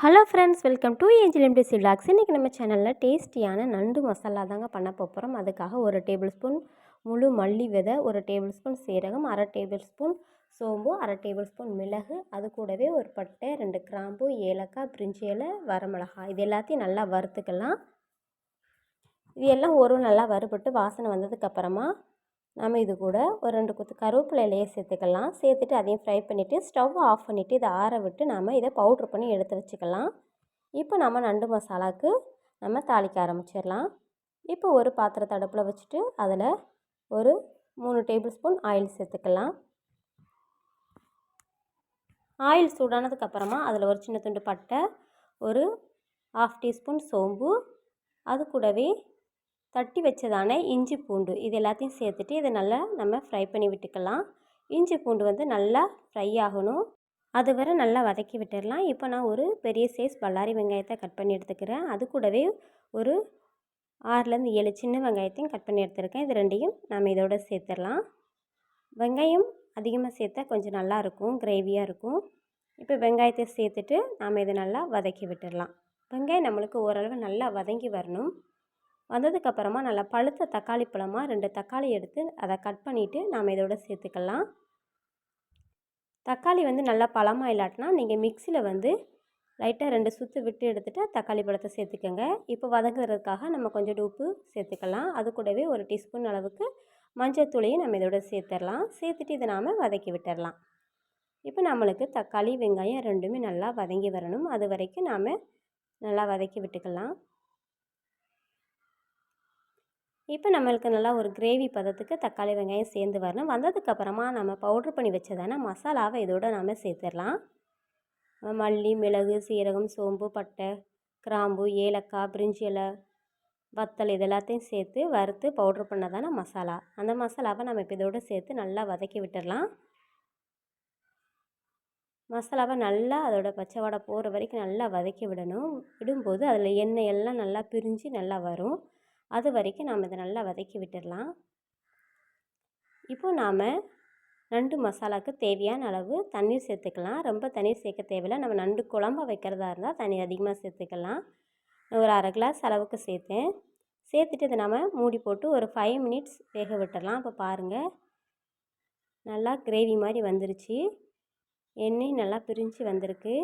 Hello friends welcome to angel MTC vlogs இன்றைக்கி நம்ம சேனலில் டேஸ்டியான நண்டு மசாலா தாங்க பண்ண போகிறோம் அதுக்காக ஒரு டேபிள் ஸ்பூன் முழு மல்லி விதை ஒரு டேபிள் ஸ்பூன் சீரகம் அரை டேபிள் ஸ்பூன் சோம்பு அரை டேபிள் ஸ்பூன் மிளகு அது கூடவே ஒரு பட்டை ரெண்டு கிராம்பு ஏலக்காய் பிரிஞ்சி இலை வரமிளகாய். இது எல்லாத்தையும் நல்லா வறுத்துக்கலாம். இது எல்லாம் ஒரு நல்லா வறுபட்டு வாசனை வந்ததுக்கப்புறமா நம்ம இது கூட ஒரு ரெண்டு கொத்து கருவேப்பிலை இலையை சேர்த்துக்கலாம். சேர்த்துட்டு அதையும் ஃப்ரை பண்ணிவிட்டு ஸ்டவ் ஆஃப் பண்ணிவிட்டு இதை ஆற விட்டு நம்ம இதை பவுட்ரு பண்ணி எடுத்து வச்சுக்கலாம். இப்போ நம்ம நண்டு மசாலாவுக்கு நம்ம தாளிக்க ஆரம்பிச்சிடலாம். இப்போ ஒரு பாத்திரத்தை அடுப்பில் வச்சுட்டு அதில் ஒரு மூணு டேபிள் ஸ்பூன் ஆயில் சேர்த்துக்கலாம். ஆயில் சூடானதுக்கப்புறமா அதில் ஒரு சின்ன துண்டு பட்டை ஒரு ஆஃப் டீஸ்பூன் சோம்பு அது கூடவே தட்டி வச்சதான இஞ்சி பூண்டு இது எல்லாத்தையும் சேர்த்துட்டு இதை நல்லா நம்ம ஃப்ரை பண்ணி விட்டுக்கலாம். இஞ்சி பூண்டு வந்து நல்லா ஃப்ரை ஆகணும். அது வரை நல்லா வதக்கி விட்டுடலாம். இப்போ நான் ஒரு பெரிய சைஸ் பல்லாரி வெங்காயத்தை கட் பண்ணி எடுத்துக்கிறேன். அது கூடவே ஒரு ஆறுலேருந்து ஏழு சின்ன வெங்காயத்தையும் கட் பண்ணி எடுத்துருக்கேன். இது ரெண்டையும் நாம் இதோட சேர்த்துடலாம். வெங்காயம் அதிகமாக சேர்த்தா கொஞ்சம் நல்லாயிருக்கும் கிரேவியாக இருக்கும். இப்போ வெங்காயத்தை சேர்த்துட்டு நாம் இதை நல்லா வதக்கி விட்டுடலாம். வெங்காயம் நம்மளுக்கு ஓரளவு நல்லா வதங்கி வரணும். வந்ததுக்கப்புறமா நல்லா பழுத்த தக்காளி பழமாக ரெண்டு தக்காளி எடுத்து அதை கட் பண்ணிவிட்டு நாம் இதோட சேர்த்துக்கலாம். தக்காளி வந்து நல்லா பழமாக இல்லாட்டினா நீங்கள் மிக்சியில் வந்து லைட்டாக ரெண்டு சுற்று விட்டு எடுத்துகிட்டு தக்காளி பழத்தை சேர்த்துக்கோங்க. இப்போ வதங்குறதுக்காக நம்ம கொஞ்சம் உப்பு சேர்த்துக்கலாம். அது கூடவே ஒரு டீஸ்பூன் அளவுக்கு மஞ்சள் தூளையும் நம்ம இதோட சேர்த்துடலாம். சேர்த்துட்டு இதை நாம் வதக்கி விட்டுடலாம். இப்போ நம்மளுக்கு தக்காளி வெங்காயம் ரெண்டுமே நல்லா வதங்கி வரணும். அது வரைக்கும் நாம் நல்லா வதக்கி விட்டுக்கலாம். இப்போ நம்மளுக்கு நல்லா ஒரு கிரேவி பதத்துக்கு தக்காளி வெங்காயம் சேர்ந்து வரணும். வந்ததுக்கப்புறமா நம்ம பவுட்ரு பண்ணி வச்சதான மசாலாவை இதோட நாம் சேர்த்துடலாம். மல்லி மிளகு சீரகம் சோம்பு பட்டை கிராம்பு ஏலக்காய் பிரிஞ்சி இலை வத்தல் இது எல்லாத்தையும் சேர்த்து வறுத்து பவுட்ரு பண்ணதான மசாலா. அந்த மசாலாவை நம்ம இப்போ இதோடு சேர்த்து நல்லா வதக்கி விட்டுடலாம். மசாலாவை நல்லா அதோட பச்சை வடை போகிற வரைக்கும் நல்லா வதக்கி விடணும். விடும்போது அதில் எண்ணெய் எல்லாம் நல்லா பிரிஞ்சு நல்லா வரும். அது வரைக்கும் நாம் இதை நல்லா வதக்கி விட்டுடலாம் இப்போது நாம் நண்டு மசாலாவுக்கு தேவையான அளவு தண்ணீர் சேர்த்துக்கலாம். ரொம்ப தண்ணீர் சேர்க்க தேவையில்லை. நம்ம நண்டு குழம்பு வைக்கிறதா இருந்தால் தண்ணி அதிகமாக சேர்த்துக்கலாம். ஒரு அரை கிளாஸ் அளவுக்கு சேர்த்தேன். சேர்த்துட்டு இதை நம்ம மூடி போட்டு ஒரு ஃபைவ் மினிட்ஸ் வேக விட்டுடலாம் இப்போ பாருங்கள் நல்லா கிரேவி மாதிரி வந்துருச்சு. எண்ணெய் நல்லா பிரிஞ்சு வந்திருக்கு.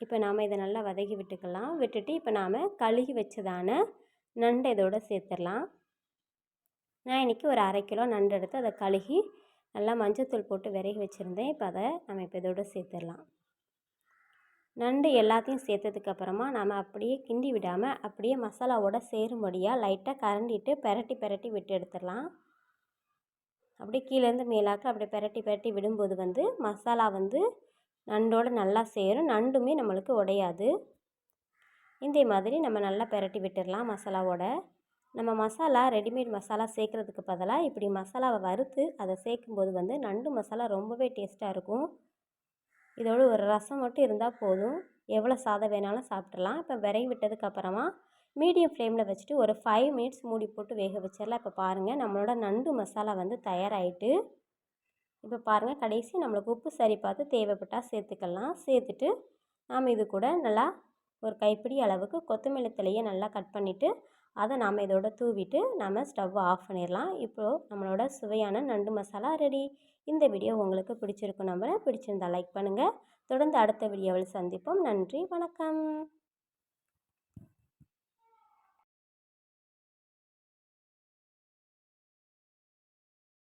இப்போ நாம் இதை நல்லா வதக்கி விட்டுக்கலாம். விட்டுட்டு இப்போ நாம் கழுகி வச்சதான நண்டு இதோடு சேர்த்துடலாம். நான் இன்றைக்கி ஒரு அரை கிலோ நண்டு எடுத்து அதை கழுகி நல்லா மஞ்சத்தூள் போட்டு விறகி வச்சுருந்தேன். இப்போ அதை நம்ம இப்போ இதோடு சேர்த்துடலாம். நண்டு எல்லாத்தையும் சேர்த்ததுக்கப்புறமா நாம் அப்படியே கிண்டி விடாமல் அப்படியே மசாலாவோட சேரும்படியாக லைட்டாக கரண்டிட்டு பெரட்டி பெரட்டி விட்டு எடுத்துடலாம். அப்படியே கீழேருந்து மேலாக்க அப்படியே பெரட்டி பெரட்டி விடும்போது வந்து மசாலா வந்து நண்டோடு நல்லா சேரும் நண்டுமே நம்மளுக்கு உடையாது. இந்த மாதிரி நம்ம நல்லா பெரட்டி விட்டுடலாம் மசாலாவோட. நம்ம மசாலா ரெடிமேட் மசாலா சேர்க்குறதுக்கு பதிலாக இப்படி மசாலாவை வறுத்து அதை சேர்க்கும்போது வந்து நண்டு மசாலா ரொம்பவே டேஸ்ட்டாக இருக்கும். இதோடு ஒரு ரசம் மட்டும் இருந்தால் போதும். எவ்வளோ சாதம் வேணாலும் சாப்பிட்றலாம் இப்போ விரைவி விட்டதுக்கப்புறமா மீடியம் ஃப்ளேமில் வச்சுட்டு ஒரு ஃபைவ் மினிட்ஸ் மூடி போட்டு வேக வச்சிடலாம். இப்போ பாருங்கள் நம்மளோட நண்டு மசாலா வந்து தயாராகிட்டு இப்போ பாருங்கள் கடைசி நம்மளுக்கு உப்பு சரி பார்த்து தேவைப்பட்டால் சேர்த்துக்கலாம். சேர்த்துட்டு நாம் இது கூட நல்லா ஒரு கைப்பிடி அளவுக்கு கொத்தமல்லி தலையை நல்லா கட் பண்ணிவிட்டு அதை நாம் இதோட தூவிட்டு நம்ம ஸ்டவ்வை ஆஃப் பண்ணிடலாம். இப்போது நம்மளோட சுவையான நண்டு மசாலா ரெடி இந்த வீடியோ உங்களுக்கு பிடிச்சிருக்கும் நம்புகிறேன் பிடிச்சிருந்தால் லைக் பண்ணுங்கள் தொடர்ந்து அடுத்த வீடியோவில் சந்திப்போம். நன்றி வணக்கம்.